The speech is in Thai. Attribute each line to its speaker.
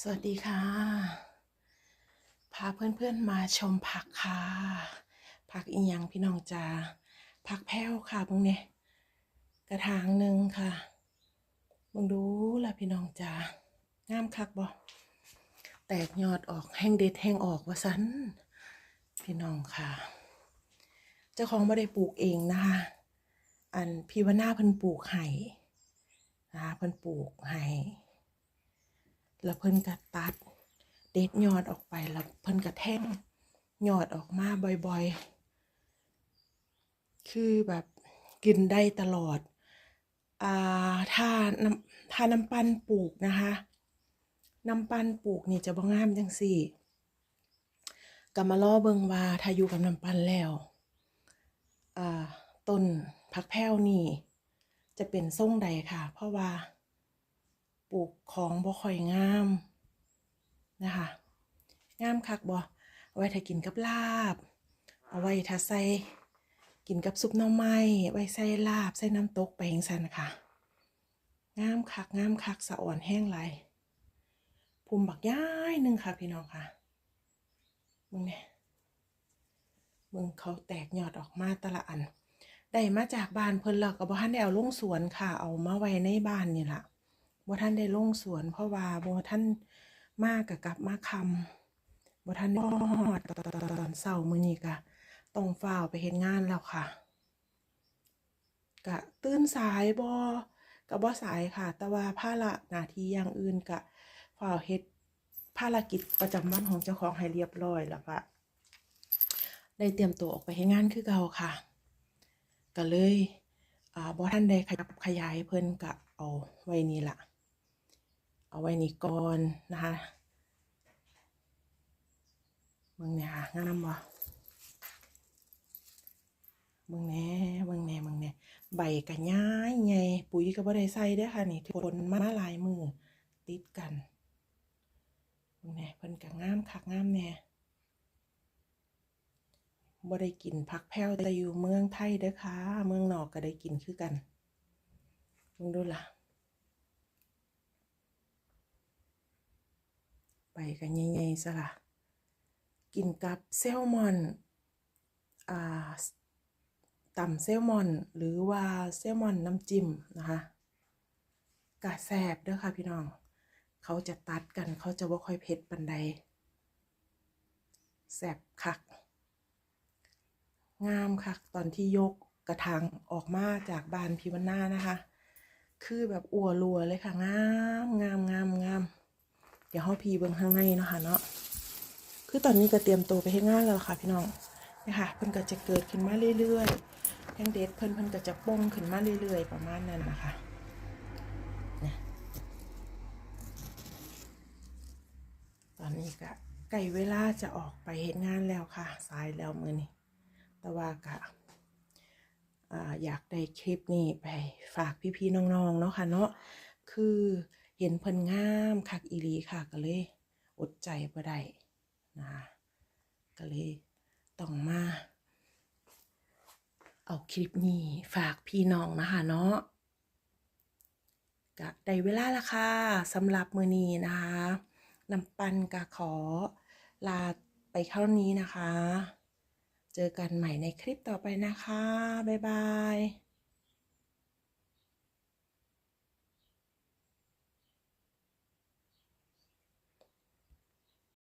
Speaker 1: สวัสดีค่ะ พาเพื่อนๆมาชมผักค่ะ ผักอีหยังพี่น้องจ้าผักแพ้วค่ะพวกเนี้ยกระถางหนึ่งค่ะมึงดูล่ะพี่น้องจ้างามคักบ่แตกยอดออกแห้งเด็ดแห้งออกว่าสันพี่น้องค่ะ เจ้าของไม่ได้ปลูกเองนะคะอันพี่วนาเพิ่นปลูกไห้นะคะเพิ่นปลูกไห้ แล้วเพิ่นก็ตัด เด็ดยอดออกไปแล้วเพิ่นก็แท่งยอดออกมาบ่อยๆ คือแบบกินได้ตลอด อ่าถ้าน้ำถ้าน้ำปั้นปลูกนะคะ น้ำปั้นปลูกนี่จะบ่งามจังสี่ก็มาล่อเบิงว่าถ้าอยู่กับน้ำปั้นแล้ว อ่าต้นผักแพ้วนี่ จะเป็นทรงใดค่ะ เพราะว่า ปลูกของบ่ค่อยงามนะคะงามคักบ่เอาไว้ถ้ากินกับลาบ เอาไว้ถ้าใส่กินกับซุปน่อไม้ไว้ใส่ลาบใส่น้ำตกไปจังซั่นค่ะงามคักงามคักสะอ่อนแห้งไหลภูมิบักย้ายหนึ่งค่ะพี่น้องค่ะมึงเนี่ยมึงเขาแตกยอดออกมาแต่ละอัน ได้มาจากบ้านเพิ่นแล้วก็บ่ทันได้เอาลงสวนค่ะ เอามาไว้ในบ้านนี่แหละ บ่ท่านได้ลงสวนเพราะว่าบ่ท่านมากกับกลับมาคำบ่ท่านได้ฮอดตอนเช้ามื้อนี้ก็ต้องฝ้าวไปเฮ็ดงานแล้วค่ะก็ตื่นสายบ่ก็บ่สายค่ะ แต่ว่าภาระหน้าที่อย่างอื่นก็ฝ้าวเฮ็ดภารกิจประจำวันของเจ้าของให้เรียบร้อยแล้วก็ได้เตรียมตัวออกไปเฮ็ดงานคือเก่าค่ะ ก็เลยอ่าบ่ท่านได้ขยับขยายเพิ่นก็เอาไว้นี่ล่ะ เอาไว้นี่ก่อนนะคะมึงเนี่ยค่ะงามบ่มึงแน่มึงแน่มึงแน่ใบก็ย้ายไงปุ๋ยก็บ่ได้ใส่ด้ค่ะนี่ทุกคนมาลายมือติดกันมึงแน่เพิ่นก็งามคักงามแน่บ่ได้กินผักแพ้วแต่อยู่เมืองไทยเด้อค่ะ เมืองนอกก็ได้กินคือกันมึงดูล่ะ ไปกันใหญ่ๆซะละกินกับแซลมอนอ่าตำแซลมอน หรือว่าแซลมอนน้ำจิ้มนะคะกะแซบเด้อค่ะพี่น้อง เขาจะตัดกันเขาจะว่าค่อยเผ็ดปันใดแซบคัก งามคักตอนที่ยกกระถางออกมาจากบานพิวนานะคะ คือแบบอัวรัวเลยค่ะ งามงามงามงาม เดี๋ยวเฮาพีเบิ่งข้างในเนาะค่ะเนาะคือตอนนี้ก็เตรียมตัวไปเฮ็ดงานแล้วค่ะพี่น้องนะคะเพิ่นก็จะเกิดขึ้นมาเรื่อยๆแห้งเด็ดเพิ่นเพิ่นก็จะป่งขึ้นมาเรื่อย ๆ ประมาณนั้นนะคะนะตอนนี้ก็ใกล้เวลาจะออกไปเฮ็ดงานแล้วค่ะสายแล้วมือนี้แต่ว่าก็อ่าอยากได้คลิปนี้ไปฝากพี่ๆน้องๆเนาะค่ะเนาะคือ เห็นเพิ่นงามคักอีลีค่ะก็เลยอดใจบ่ได้นะคะก็เลยต้องมา เอาคลิปนี้ฝากพี่น้องนะคะเนาะก็ได้เวลาละค่ะสำหรับมือนี้นะคะน้ำปันก็ขอลาไปเท่านี้นะคะ เจอกันใหม่ในคลิปต่อไปนะคะ บ๊ายบาย